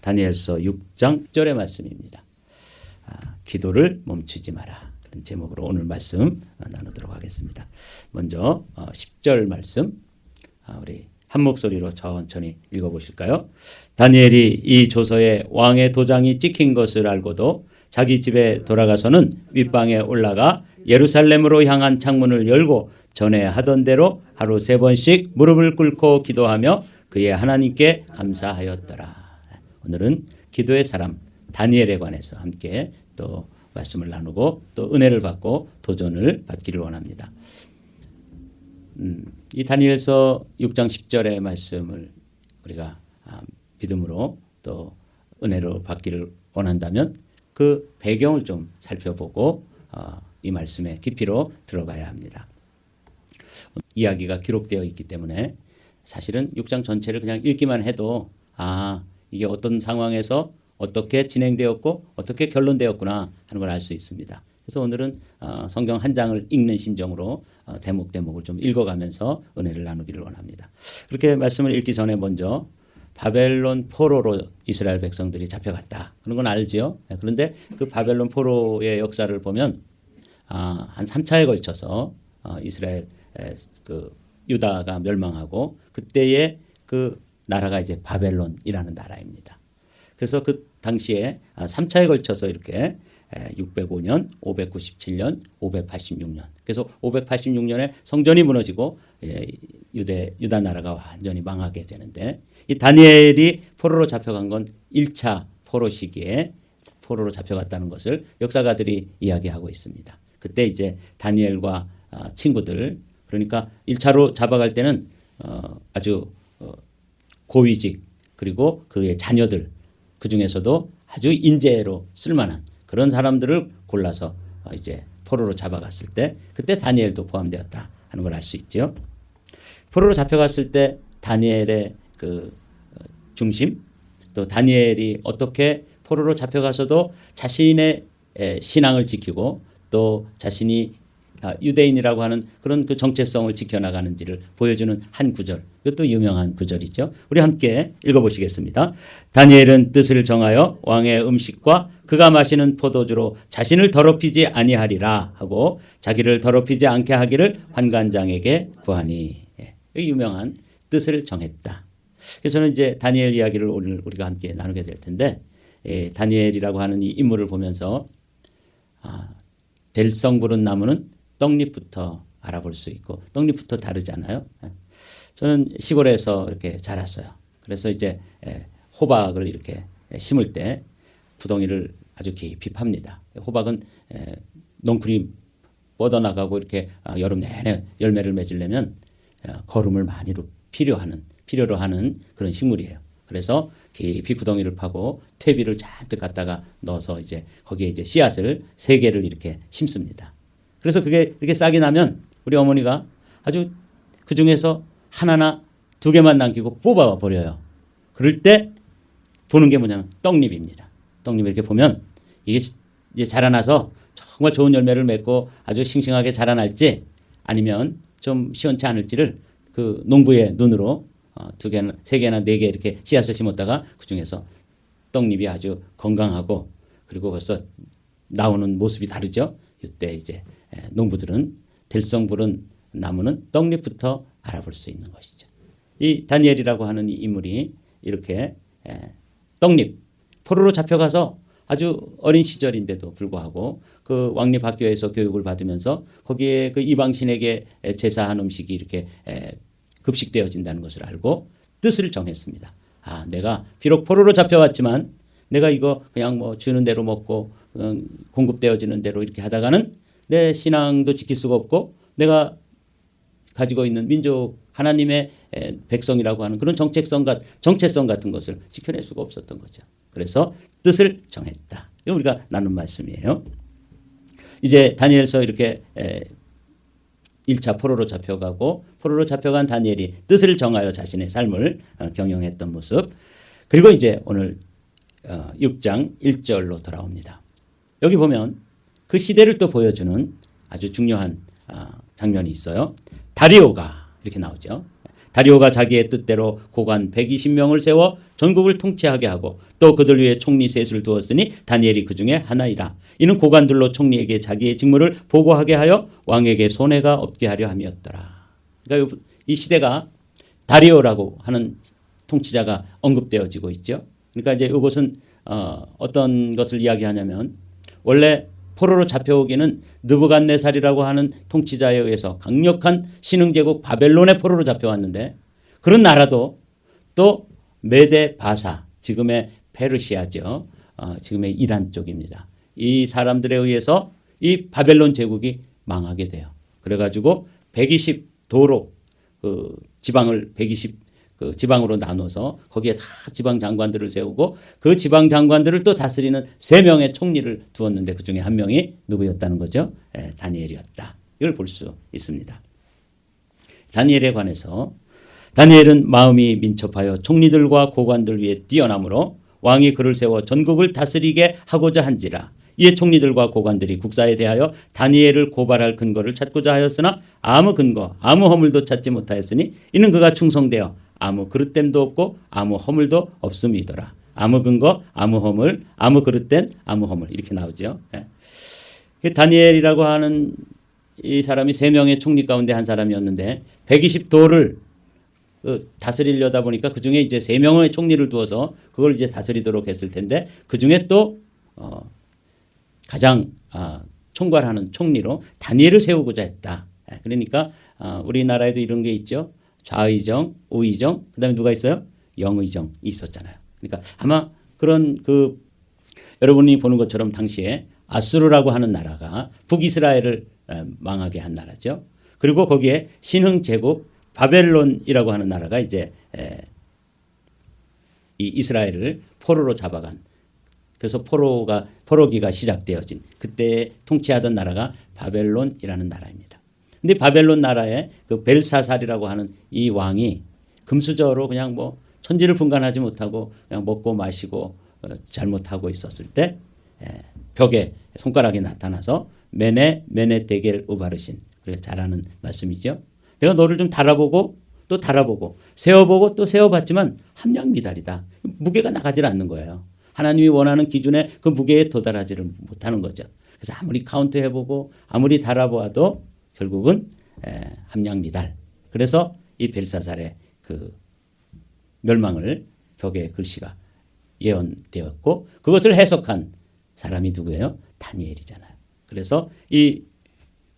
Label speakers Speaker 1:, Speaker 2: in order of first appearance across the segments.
Speaker 1: 다니엘서 6장 1절의 말씀입니다. 아, 기도를 멈추지 마라. 그런 제목으로 오늘 말씀 나누도록 하겠습니다. 먼저 어, 10절 말씀 아, 우리 한 목소리로 천천히 읽어보실까요? 다니엘이 이 조서에 왕의 도장이 찍힌 것을 알고도 자기 집에 돌아가서는 윗방에 올라가 예루살렘으로 향한 창문을 열고 전에 하던 대로 하루 세 번씩 무릎을 꿇고 기도하며 그의 하나님께 감사하였더라. 오늘은 기도의 사람 다니엘에 관해서 함께 또 말씀을 나누고 또 은혜를 받고 도전을 받기를 원합니다. 음, 이 다니엘서 6장 10절의 말씀을 우리가 아, 믿음으로 또 은혜로 받기를 원한다면 그 배경을 좀 살펴보고 어, 이 말씀의 깊이로 들어가야 합니다. 이야기가 기록되어 있기 때문에 사실은 6장 전체를 그냥 읽기만 해도 아 이게 어떤 상황에서 어떻게 진행되었고 어떻게 결론되었구나 하는 걸 알 수 있습니다. 그래서 오늘은 어, 성경 한 장을 읽는 심정으로 어, 대목 대목을 좀 읽어가면서 은혜를 나누기를 원합니다. 그렇게 말씀을 읽기 전에 먼저 바벨론 포로로 이스라엘 백성들이 잡혀갔다. 그런 건 알지요. 네, 그런데 그 바벨론 포로의 역사를 보면 아, 한 3차에 걸쳐서 어, 이스라엘 에, 그 유다가 멸망하고 그때의 그 나라가 이제 바벨론이라는 나라입니다. 그래서 그 당시에 3차에 걸쳐서 이렇게 605년, 597년, 586년. 그래서 586년에 성전이 무너지고 예, 유대 유다 나라가 완전히 망하게 되는데 이 다니엘이 포로로 잡혀간 건 1차 포로 시기에 포로로 잡혀갔다는 것을 역사가들이 이야기하고 있습니다. 그때 이제 다니엘과 아, 친구들 그러니까 1차로 잡아갈 때는 어, 아주 어, 고위직 그리고 그의 자녀들 그 중에서도 아주 인재로 쓸만한 그런 사람들을 골라서 어, 이제 포로로 잡아갔을 때 그때 다니엘도 포함되었다 하는 걸 알 수 있죠. 포로로 잡혀갔을 때 다니엘의 그 어, 중심 또 다니엘이 어떻게 포로로 잡혀가서도 자신의 신앙을 지키고 또 자신이 아, 유대인이라고 하는 그런 그 정체성을 지켜나가는지를 보여주는 한 구절. 이것도 유명한 구절이죠. 우리 함께 읽어보시겠습니다. 다니엘은 뜻을 정하여 왕의 음식과 그가 마시는 포도주로 자신을 더럽히지 아니하리라 하고 자기를 더럽히지 않게 하기를 환관장에게 구하니. 예, 유명한 뜻을 정했다. 그래서 저는 이제 다니엘 이야기를 오늘 우리가 함께 나누게 될 텐데 예, 다니엘이라고 하는 이 인물을 보면서 아, 델성 부른 나무는 떡잎부터 알아볼 수 있고 떡잎부터 다르잖아요. 예. 저는 시골에서 이렇게 자랐어요. 그래서 이제 예, 호박을 이렇게 심을 때 구덩이를 아주 깊이 팝니다. 호박은 예, 넝쿨이 뻗어나가고 이렇게 아, 여름 내내 열매를 맺으려면 거름을 많이 필요하는 필요로 하는 그런 식물이에요. 그래서 깊이 구덩이를 파고 퇴비를 잔뜩 갖다가 넣어서 이제 거기에 이제 씨앗을 세 개를 이렇게 심습니다. 그래서 그게 이렇게 싹이 나면 우리 어머니가 아주 그 중에서 하나나 두 개만 남기고 뽑아 버려요. 그럴 때 보는 게 뭐냐면 떡잎입니다. 떡잎 이렇게 보면 이게 이제 자라나서 정말 좋은 열매를 맺고 아주 싱싱하게 자라날지 아니면 좀 시원치 않을지를 그 농부의 눈으로 어, 두 개나 세 개나 네 개 이렇게 씨앗을 심었다가 그 중에서 떡잎이 아주 건강하고 그리고 벌써 나오는 모습이 다르죠. 이때 이제 농부들은 들성 부른 나무는 떡잎부터 알아볼 수 있는 것이죠. 이 다니엘이라고 하는 이 인물이 이렇게 떡잎 포로로 잡혀가서 아주 어린 시절인데도 불구하고 그 왕립 학교에서 교육을 받으면서 거기에 그 이방신에게 제사한 음식이 이렇게 급식되어진다는 것을 알고 뜻을 정했습니다. 아, 내가 비록 포로로 잡혀왔지만 내가 이거 그냥 뭐 주는 대로 먹고 공급되어지는 대로 이렇게 하다가는 내 신앙도 지킬 수가 없고 내가 가지고 있는 민족 하나님의 백성이라고 하는 그런 정체성, 정체성 같은 것을 지켜낼 수가 없었던 거죠. 그래서 뜻을 정했다. 이 우리가 나눈 말씀이에요. 이제 다니엘서 이렇게 1차 포로로 잡혀가고 포로로 잡혀간 다니엘이 뜻을 정하여 자신의 삶을 어, 경영했던 모습. 그리고 이제 오늘 6장 어, 1절로 돌아옵니다. 여기 보면 그 시대를 또 보여주는 아주 중요한 아, 장면이 있어요. 다리오가 이렇게 나오죠. 다리오가 자기의 뜻대로 고관 120명을 세워 전국을 통치하게 하고 또 그들 위에 총리 셋을 두었으니 다니엘이 그 중에 하나이라. 이는 고관들로 총리에게 자기의 직무를 보고하게 하여 왕에게 손해가 없게 하려 함이었더라. 그러니까 이 시대가 다리오라고 하는 통치자가 언급되어지고 있죠. 그러니까 이제 이것은 어, 어떤 것을 이야기하냐면 원래 포로로 잡혀오기는 느부갓네살이라고 하는 통치자에 의해서 강력한 신흥 제국 바벨론의 포로로 잡혀왔는데 그런 나라도 또 메데 바사 지금의 페르시아죠. 어, 지금의 이란 쪽입니다. 이 사람들에 의해서 이 바벨론 제국이 망하게 돼요. 그래가지고 120 도로 그 지방을 120 그 지방으로 나눠서 거기에 다 지방 장관들을 세우고 그 지방 장관들을 또 다스리는 세 명의 총리를 두었는데 그 중에 한 명이 누구였다는 거죠? 예, 다니엘이었다. 이걸 볼 수 있습니다. 다니엘에 관해서 다니엘은 마음이 민첩하여 총리들과 고관들 위에 뛰어나므로 왕이 그를 세워 전국을 다스리게 하고자 한지라 이에 총리들과 고관들이 국사에 대하여 다니엘을 고발할 근거를 찾고자 하였으나 아무 근거 아무 허물도 찾지 못하였으니 이는 그가 충성되어 아무 그릇됨도 없고 아무 허물도 없음이더라 아무 근거 아무 허물 아무 그릇됨 아무 허물 이렇게 나오죠 예. 이 다니엘이라고 하는 이 사람이 세 명의 총리 가운데 한 사람이었는데 120도를 그 다스리려다 보니까 그 중에 이제 세 명의 총리를 두어서 그걸 이제 다스리도록 했을 텐데 그 중에 또 어, 가장 아, 총괄하는 총리로 다니엘을 세우고자 했다. 예, 그러니까 아, 우리나라에도 이런 게 있죠. 좌의정, 우의정, 그 다음에 누가 있어요? 영의정이 있었잖아요. 그러니까 아마 그런 그 여러분이 보는 것처럼 당시에 아수르라고 하는 나라가 북이스라엘을 에, 망하게 한 나라죠. 그리고 거기에 신흥 제국 바벨론이라고 하는 나라가 이제 에, 이 이스라엘을 포로로 잡아간 그래서 포로가 포로기가 시작되어진 그때 통치하던 나라가 바벨론이라는 나라입니다. 근데 바벨론 나라의 그 벨사살이라고 하는 이 왕이 금수저로 그냥 뭐 천지를 분간하지 못하고 그냥 먹고 마시고 어, 잘못하고 있었을 때 에, 벽에 손가락이 나타나서 메네 메네 데겔 우바르신 그렇게 잘하는 말씀이죠. 내가 너를 좀 달아보고 또 달아보고 세워보고 또 세워봤지만 함량 미달이다. 무게가 나가질 않는 거예요. 하나님이 원하는 기준에 그 무게에 도달하지를 못하는 거죠. 그래서 아무리 카운트 해보고 아무리 달아보아도 결국은 에, 함량 미달. 그래서 이 벨사살의 그 멸망을 벽에 글씨가 예언되었고 그것을 해석한 사람이 누구예요? 다니엘이잖아요. 그래서 이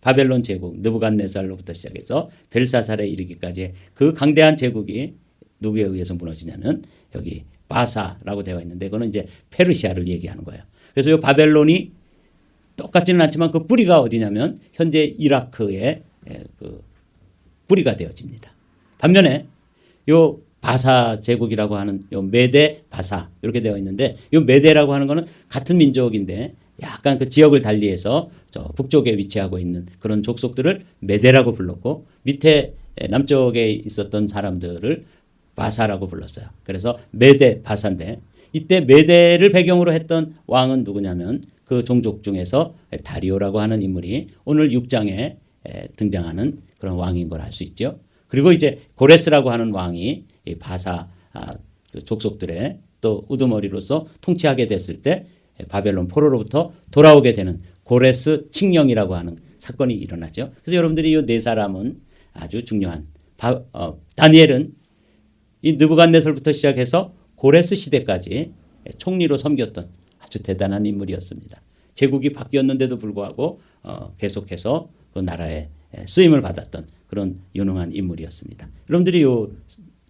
Speaker 1: 바벨론 제국 느부갓네살로부터 시작해서 벨사살에 이르기까지 그 강대한 제국이 누구에 의해서 무너지냐는 여기 바사라고 되어 있는데 그거는 이제 페르시아를 얘기하는 거예요. 그래서 이 바벨론이 똑같지는 않지만 그 뿌리가 어디냐면 현재 이라크의 예, 그 뿌리가 되어집니다. 반면에 요 바사 제국이라고 하는 요 메데 바사 이렇게 되어 있는데 요 메데라고 하는 거는 같은 민족인데 약간 그 지역을 달리해서 저 북쪽에 위치하고 있는 그런 족속들을 메데라고 불렀고 밑에 남쪽에 있었던 사람들을 바사라고 불렀어요. 그래서 메데 바사인데 이때 메데를 배경으로 했던 왕은 누구냐면 그 종족 중에서 다리오라고 하는 인물이 오늘 6장에 등장하는 그런 왕인 걸 알 수 있죠. 그리고 이제 고레스라고 하는 왕이 이 바사 아, 그 족속들의 또 우두머리로서 통치하게 됐을 때 바벨론 포로로부터 돌아오게 되는 고레스 칙령이라고 하는 사건이 일어나죠. 그래서 여러분들이 이 네 사람은 아주 중요한 바, 어, 다니엘은 이 느부갓네살부터 시작해서 고레스 시대까지 총리로 섬겼던 아주 대단한 인물이었습니다. 제국이 바뀌었는데도 불구하고 어, 계속해서 그 나라에 쓰임을 받았던 그런 유능한 인물이었습니다. 여러분들이 이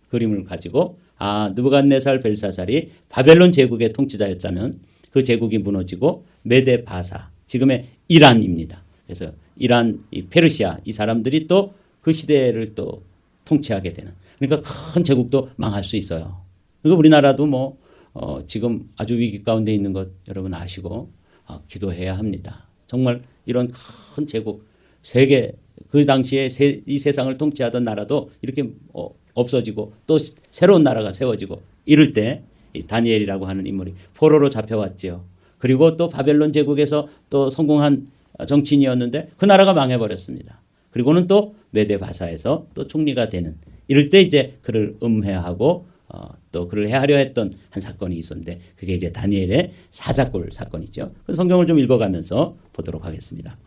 Speaker 1: 그림을 가지고 아 느부갓네살 벨사살이 바벨론 제국의 통치자였다면 그 제국이 무너지고 메데 바사 지금의 이란입니다. 그래서 이란, 이 페르시아 이 사람들이 또 그 시대를 또 통치하게 되는 그러니까 큰 제국도 망할 수 있어요. 그러니까 우리나라도 뭐 어, 지금 아주 위기 가운데 있는 것 여러분 아시고 어, 기도해야 합니다. 정말 이런 큰 제국 세계 그 당시에 세, 이 세상을 통치하던 나라도 이렇게 어, 없어지고 또 새로운 나라가 세워지고 이럴 때이 다니엘이라고 하는 인물이 포로로 잡혀왔지요. 그리고 또 바벨론 제국에서 또 성공한 정치인이었는데 그 나라가 망해버렸습니다. 그리고는 또 메데 바사에서 또 총리가 되는 이럴 때 이제 그를 음해하고 어, 또 그를 해하려 했던 한 사건이 있었는데 그게 이제 다니엘의 사자골 사건이죠. 그 성경을 좀 읽어가면서 보도록 하겠습니다.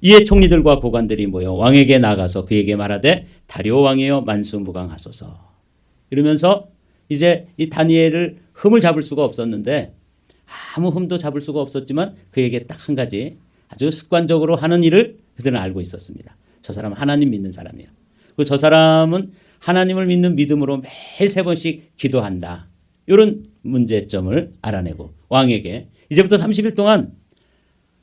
Speaker 1: 이에 총리들과 고관들이 모여 왕에게 나가서 그에게 말하되 다리오 왕이여 만수무강하소서. 이러면서 이제 이 다니엘을 흠을 잡을 수가 없었는데 아무 흠도 잡을 수가 없었지만 그에게 딱 한 가지 아주 습관적으로 하는 일을 그들은 알고 있었습니다. 저 사람 하나님 믿는 사람이야. 그리고 저 사람은 하나님을 믿는 믿음으로 매일 세 번씩 기도한다. 이런 문제점을 알아내고 왕에게 이제부터 30일 동안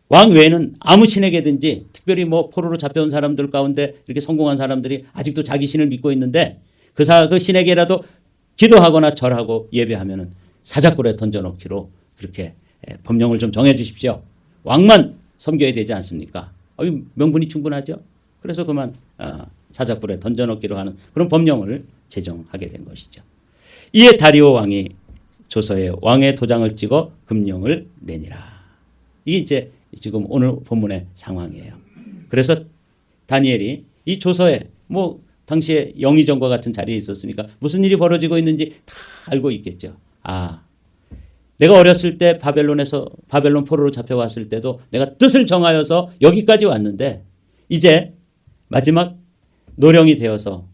Speaker 1: 왕 외에는 아무 신에게든지 특별히 뭐 포로로 잡혀온 사람들 가운데 이렇게 성공한 사람들이 아직도 자기 신을 믿고 있는데 그, 사, 그 신에게라도 기도하거나 절하고 예배하면은 사자굴에 던져놓기로 그렇게 예, 법령을 좀 정해 주십시오. 왕만 섬겨야 되지 않습니까? 명분이 충분하죠. 그래서 그만 어, 사자굴에 던져놓기로 하는 그런 법령을 제정하게 된 것이죠. 이에 다리오 왕이 조서에 왕의 도장을 찍어 금령을 내니라. 이게 이제 지금 오늘 본문의 상황이에요. 그래서 다니엘이 이 조서에 뭐 당시에 영의정과 같은 자리에 있었으니까 무슨 일이 벌어지고 있는지 다 알고 있겠죠. 아, 내가 어렸을 때 바벨론에서 바벨론 포로로 잡혀왔을 때도 내가 뜻을 정하여서 여기까지 왔는데 이제 마지막 노령이 되어서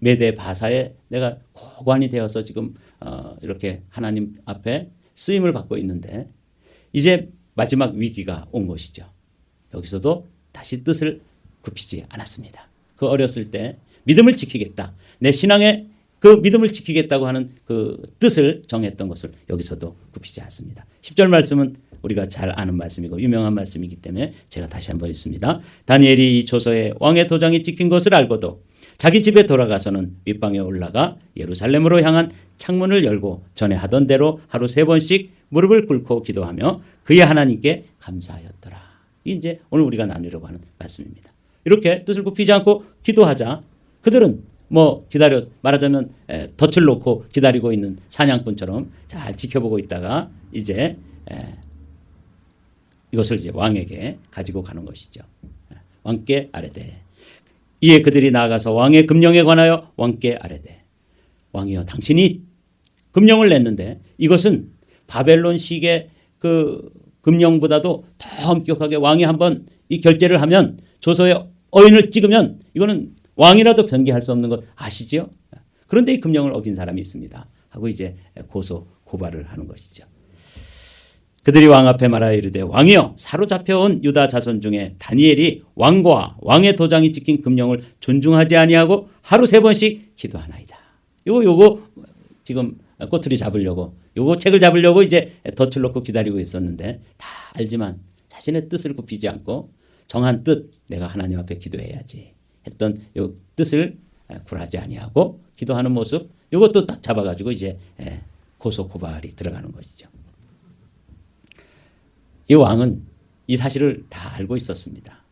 Speaker 1: 메대 바사에 내가 고관이 되어서 지금 어, 이렇게 하나님 앞에 쓰임을 받고 있는데 이제 마지막 위기가 온 것이죠. 여기서도 다시 뜻을 굽히지 않았습니다. 그 어렸을 때 믿음을 지키겠다. 내 신앙의 그 믿음을 지키겠다고 하는 그 뜻을 정했던 것을 여기서도 굽히지 않습니다. 10절 말씀은 우리가 잘 아는 말씀이고 유명한 말씀이기 때문에 제가 다시 한번 읽습니다. 다니엘이 이 조서에 왕의 도장이 찍힌 것을 알고도 자기 집에 돌아가서는 윗방에 올라가 예루살렘으로 향한 창문을 열고 전에 하던 대로 하루 세 번씩 무릎을 꿇고 기도하며 그의 하나님께 감사하였더라. 이 이제 오늘 우리가 나누려고 하는 말씀입니다. 이렇게 뜻을 굽히지 않고 기도하자 그들은 뭐 기다려 말하자면 에, 덫을 놓고 기다리고 있는 사냥꾼처럼 잘 지켜보고 있다가 이제 에, 이것을 이제 왕에게 가지고 가는 것이죠. 왕께 아뢰되 이에 그들이 나아가서 왕의 금령에 관하여 왕께 아뢰되 왕이여 당신이 금령을 냈는데 이것은 바벨론식의 그 금령보다도 더 엄격하게 왕이 한번 이 결제를 하면 조서에 어인을 찍으면 이거는 왕이라도 변개할 수 없는 것 아시죠? 그런데 이 금령을 어긴 사람이 있습니다. 하고 이제 고소 고발을 하는 것이죠. 그들이 왕 앞에 말하여 이르되 왕이여 사로잡혀온 유다 자손 중에 다니엘이 왕과 왕의 도장이 찍힌 금령을 존중하지 아니하고 하루 세 번씩 기도하나이다. 요거 요거 지금 꼬투리 잡으려고 요거 책을 잡으려고 이제 덫을 놓고 기다리고 있었는데 다 알지만 자신의 뜻을 굽히지 않고 정한 뜻 내가 하나님 앞에 기도해야지 했던 요 뜻을 굴하지 아니하고 기도하는 모습 요것도 딱 잡아가지고 이제 고소 고발이 들어가는 것이죠. 이 왕은 이 사실을 다 알고 있었습니다.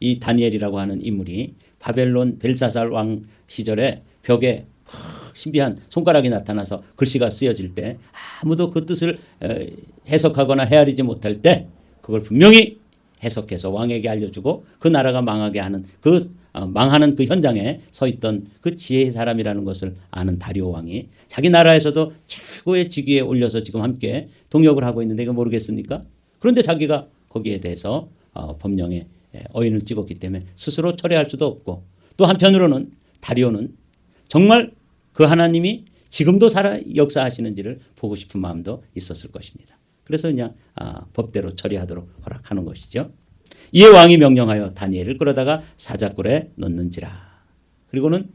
Speaker 1: 이 다니엘이라고 하는 인물이 바벨론 벨사살 왕 시절에 벽에 신비한 손가락이 나타나서 글씨가 쓰여질 때 아무도 그 뜻을 해석하거나 헤아리지 못할 때 그걸 분명히 해석해서 왕에게 알려주고 그 나라가 망하게 하는 그 어, 망하는 그 현장에 서 있던 그 지혜의 사람이라는 것을 아는 다리오 왕이 자기 나라에서도 최고의 직위에 올려서 지금 함께 동역을 하고 있는데 이거 모르겠습니까? 그런데 자기가 거기에 대해서 어, 법령에 어인을 찍었기 때문에 스스로 철회할 수도 없고 또 한편으로는 다리오는 정말 그 하나님이 지금도 살아 역사하시는지를 보고 싶은 마음도 있었을 것입니다. 그래서 그냥 아, 법대로 처리하도록 허락하는 것이죠. 이에 왕이 명령하여 다니엘을 끌어다가 사자굴에 넣는지라. 그리고는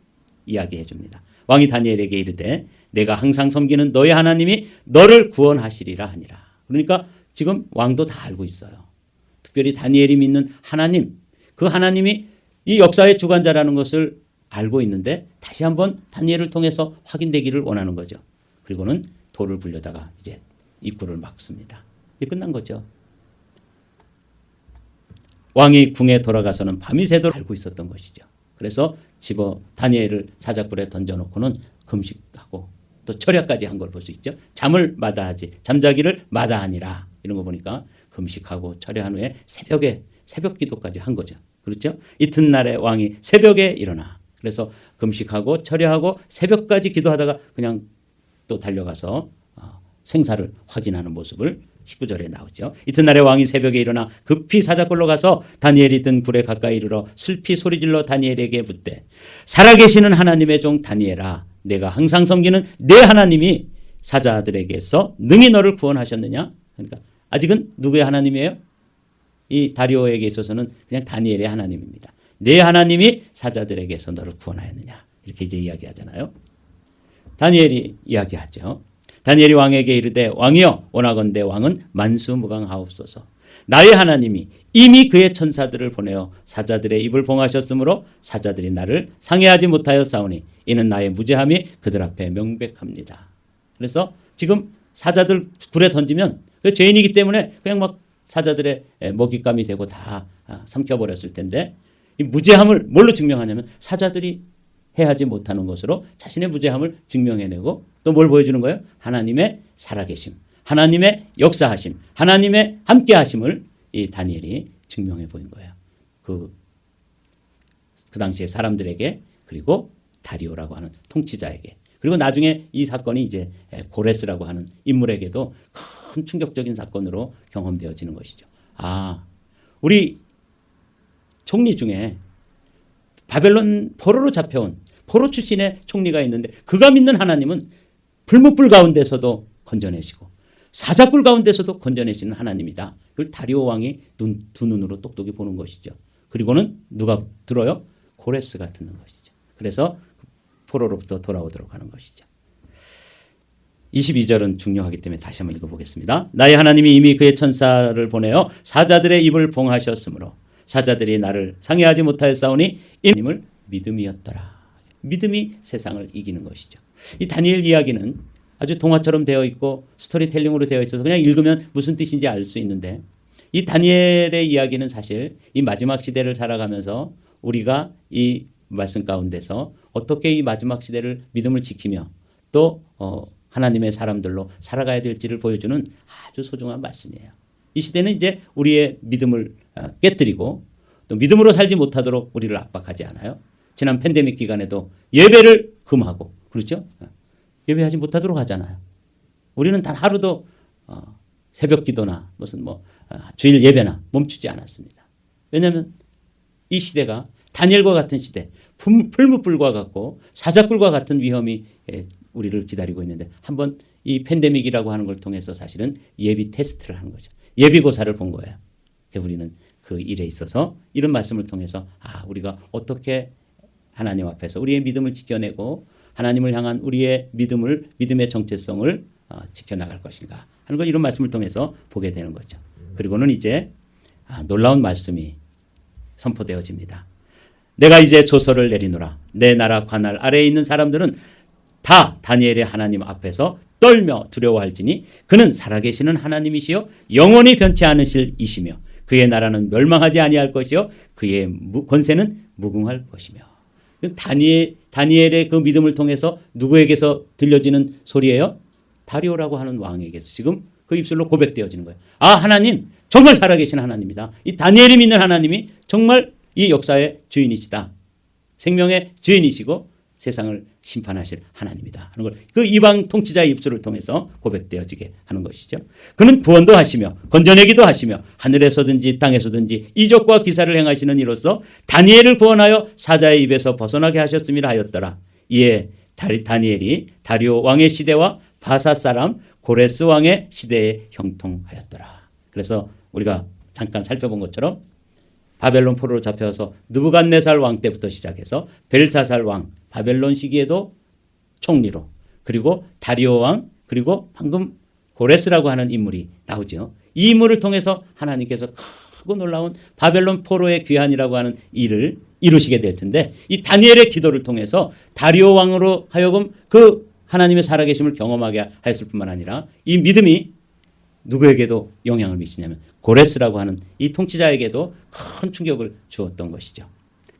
Speaker 1: 이야기해 줍니다. 왕이 다니엘에게 이르되 내가 항상 섬기는 너의 하나님이 너를 구원하시리라 하니라. 그러니까 지금 왕도 다 알고 있어요. 특별히 다니엘이 믿는 하나님, 그 하나님이 이 역사의 주관자라는 것을 알고 있는데 다시 한번 다니엘을 통해서 확인되기를 원하는 거죠. 그리고는 돌을 불려다가 이제 입구를 막습니다. 이 끝난 거죠. 왕이 궁에 돌아가서는 밤이 새도록 알고 있었던 것이죠. 그래서 집어 다니엘을 사자굴에 던져놓고는 금식하고 또 철야까지 한 걸 볼 수 있죠. 잠을 마다하지 잠자기를 마다하니라 이런 거 보니까 금식하고 철야한 후에 새벽에 새벽 기도까지 한 거죠. 그렇죠? 이튿날에 왕이 새벽에 일어나 그래서 금식하고 철야하고 새벽까지 기도하다가 그냥 또 달려가서 어, 생사를 확인하는 모습을 19절에 나오죠. 이튿날에 왕이 새벽에 일어나 급히 사자굴로 가서 다니엘이 든 굴에 가까이 이르러 슬피 소리질러 다니엘에게 묻되 살아계시는 하나님의 종 다니엘아 내가 항상 섬기는 내 하나님이 사자들에게서 능히 너를 구원하셨느냐? 그러니까 아직은 누구의 하나님이에요? 이 다리오에게 있어서는 그냥 다니엘의 하나님입니다. 내 하나님이 사자들에게서 너를 구원하였느냐? 이렇게 이제 이야기하잖아요. 다니엘이 이야기하죠. 다니엘이 왕에게 이르되 왕이여 원하건대 왕은 만수무강하옵소서. 나의 하나님이 이미 그의 천사들을 보내어 사자들의 입을 봉하셨으므로 사자들이 나를 상해하지 못하여 싸우니 이는 나의 무죄함이 그들 앞에 명백합니다. 그래서 지금 사자들 굴에 던지면 그 죄인이기 때문에 그냥 막 사자들의 먹잇감이 되고 다 아, 삼켜버렸을 텐데 이 무죄함을 뭘로 증명하냐면 사자들이 해하지 못하는 것으로 자신의 무죄함을 증명해내고 또 뭘 보여주는 거예요? 하나님의 살아계심, 하나님의 역사하심, 하나님의 함께하심을 이 다니엘이 증명해 보인 거예요. 그, 그 당시에 사람들에게 그리고 다리오라고 하는 통치자에게 그리고 나중에 이 사건이 이제 고레스라고 하는 인물에게도 큰 충격적인 사건으로 경험되어지는 것이죠. 아, 우리 총리 중에 바벨론 포로로 잡혀온 포로 출신의 총리가 있는데 그가 믿는 하나님은 불무불 가운데서도 건져내시고 사자불 가운데서도 건져내시는 하나님이다. 그걸 다리오 왕이 눈, 두 눈으로 똑똑히 보는 것이죠. 그리고는 누가 들어요? 고레스가 듣는 것이죠. 그래서 포로로부터 돌아오도록 하는 것이죠. 22절은 중요하기 때문에 다시 한번 읽어보겠습니다. 나의 하나님이 이미 그의 천사를 보내어 사자들의 입을 봉하셨으므로 사자들이 나를 상해하지 못하였사오니 이님을 믿음이었더라. 믿음이 세상을 이기는 것이죠. 이 다니엘 이야기는 아주 동화처럼 되어 있고 스토리텔링으로 되어 있어서 그냥 읽으면 무슨 뜻인지 알 수 있는데 이 다니엘의 이야기는 사실 이 마지막 시대를 살아가면서 우리가 이 말씀 가운데서 어떻게 이 마지막 시대를 믿음을 지키며 또 어, 하나님의 사람들로 살아가야 될지를 보여주는 아주 소중한 말씀이에요. 이 시대는 이제 우리의 믿음을 어, 깨뜨리고 또 믿음으로 살지 못하도록 우리를 압박하지 않아요. 지난 팬데믹 기간에도 예배를 금하고 그렇죠? 예배하지 못하도록 하잖아요. 우리는 단 하루도 어, 새벽 기도나 무슨 뭐 어, 주일 예배나 멈추지 않았습니다. 왜냐하면 이 시대가 다니엘과 같은 시대, 풀무불과 같고 사자불과 같은 위험이 예, 우리를 기다리고 있는데 한번 이 팬데믹이라고 하는 걸 통해서 사실은 예비 테스트를 하는 거죠. 예비고사를 본 거예요. 우리는 그 일에 있어서 이런 말씀을 통해서 아 우리가 어떻게 하나님 앞에서 우리의 믿음을 지켜내고 하나님을 향한 우리의 믿음을 믿음의 정체성을 어, 지켜나갈 것인가 하는 걸 이런 말씀을 통해서 보게 되는 거죠. 그리고는 이제 아, 놀라운 말씀이 선포되어집니다. 내가 이제 조서를 내리노라. 내 나라 관할 아래에 있는 사람들은 다 다니엘의 하나님 앞에서 떨며 두려워할지니 그는 살아계시는 하나님이시요 영원히 변치 않으실 이시며 그의 나라는 멸망하지 아니할 것이요 그의 권세는 무궁할 것이며 다니엘 다니엘의 그 믿음을 통해서 누구에게서 들려지는 소리예요? 다리오라고 하는 왕에게서 지금 그 입술로 고백되어지는 거예요. 아 하나님 정말 살아계신 하나님이다. 이 다니엘이 믿는 하나님이 정말 이 역사의 주인이시다. 생명의 주인이시고 세상을 심판하실 하나님이다 하는 걸 그 이방 통치자의 입술을 통해서 고백되어지게 하는 것이죠. 그는 구원도 하시며 건져내기도 하시며 하늘에서든지 땅에서든지 이적과 기사를 행하시는 이로써 다니엘을 구원하여 사자의 입에서 벗어나게 하셨음이라 하였더라. 이에 다니엘이 다리오 왕의 시대와 바사 사람 고레스 왕의 시대에 형통하였더라. 그래서 우리가 잠깐 살펴본 것처럼 바벨론 포로로 잡혀서 느부갓네살 왕 때부터 시작해서 벨사살 왕 바벨론 시기에도 총리로 그리고 다리오 왕 그리고 방금 고레스라고 하는 인물이 나오죠. 이 인물을 통해서 하나님께서 크고 놀라운 바벨론 포로의 귀환이라고 하는 일을 이루시게 될 텐데 이 다니엘의 기도를 통해서 다리오 왕으로 하여금 그 하나님의 살아계심을 경험하게 하였을 뿐만 아니라 이 믿음이 누구에게도 영향을 미치냐면 고레스라고 하는 이 통치자에게도 큰 충격을 주었던 것이죠.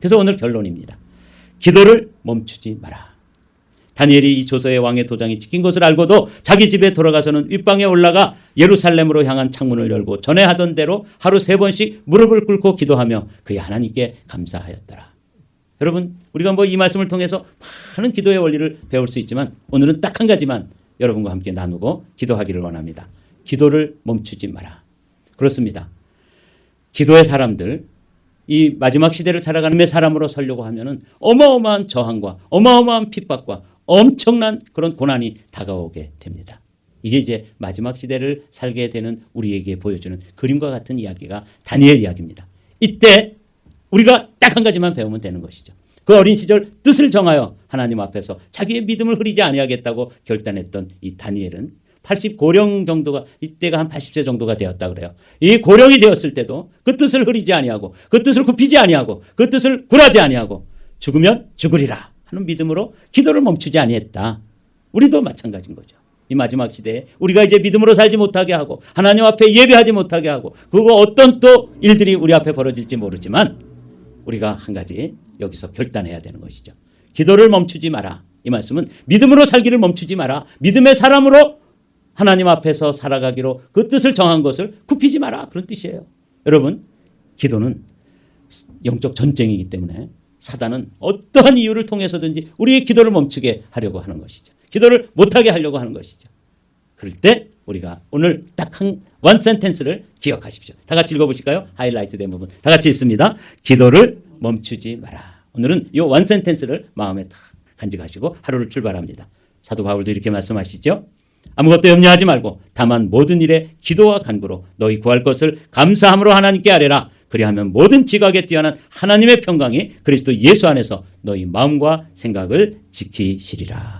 Speaker 1: 그래서 오늘 결론입니다. 기도를 멈추지 마라. 다니엘이 이 조서의 왕의 도장이 찍힌 것을 알고도 자기 집에 돌아가서는 윗방에 올라가 예루살렘으로 향한 창문을 열고 전에 하던 대로 하루 세 번씩 무릎을 꿇고 기도하며 그의 하나님께 감사하였더라. 여러분 우리가 뭐 이 말씀을 통해서 많은 기도의 원리를 배울 수 있지만 오늘은 딱 한 가지만 여러분과 함께 나누고 기도하기를 원합니다. 기도를 멈추지 마라. 그렇습니다. 기도의 사람들 이 마지막 시대를 살아가는 사람으로 살려고 하면은 어마어마한 저항과 어마어마한 핍박과 엄청난 그런 고난이 다가오게 됩니다. 이게 이제 마지막 시대를 살게 되는 우리에게 보여주는 그림과 같은 이야기가 다니엘 이야기입니다. 이때 우리가 딱 한 가지만 배우면 되는 것이죠. 그 어린 시절 뜻을 정하여 하나님 앞에서 자기의 믿음을 흐리지 아니하겠다고 결단했던 이 다니엘은 80 고령 정도가 이때가 한 80세 정도가 되었다 그래요. 이 고령이 되었을 때도 그 뜻을 흐리지 아니하고 그 뜻을 굽히지 아니하고 그 뜻을 굴하지 아니하고 죽으면 죽으리라 하는 믿음으로 기도를 멈추지 아니했다. 우리도 마찬가지인 거죠. 이 마지막 시대에 우리가 이제 믿음으로 살지 못하게 하고 하나님 앞에 예배하지 못하게 하고 그거 어떤 또 일들이 우리 앞에 벌어질지 모르지만 우리가 한 가지 여기서 결단해야 되는 것이죠. 기도를 멈추지 마라. 이 말씀은 믿음으로 살기를 멈추지 마라. 믿음의 사람으로 하나님 앞에서 살아가기로 그 뜻을 정한 것을 굽히지 마라. 그런 뜻이에요. 여러분, 기도는 영적 전쟁이기 때문에 사단은 어떠한 이유를 통해서든지 우리의 기도를 멈추게 하려고 하는 것이죠. 기도를 못하게 하려고 하는 것이죠. 그럴 때 우리가 오늘 딱 한 원 센텐스를 기억하십시오. 다 같이 읽어보실까요? 하이라이트 된 부분. 다 같이 읽습니다. 기도를 멈추지 마라. 오늘은 이 원 센텐스를 마음에 딱 간직하시고 하루를 출발합니다. 사도 바울도 이렇게 말씀하시죠. 아무것도 염려하지 말고 다만 모든 일에 기도와 간구로 너희 구할 것을 감사함으로 하나님께 아뢰라. 그리하면 모든 지각에 뛰어난 하나님의 평강이 그리스도 예수 안에서 너희 마음과 생각을 지키시리라.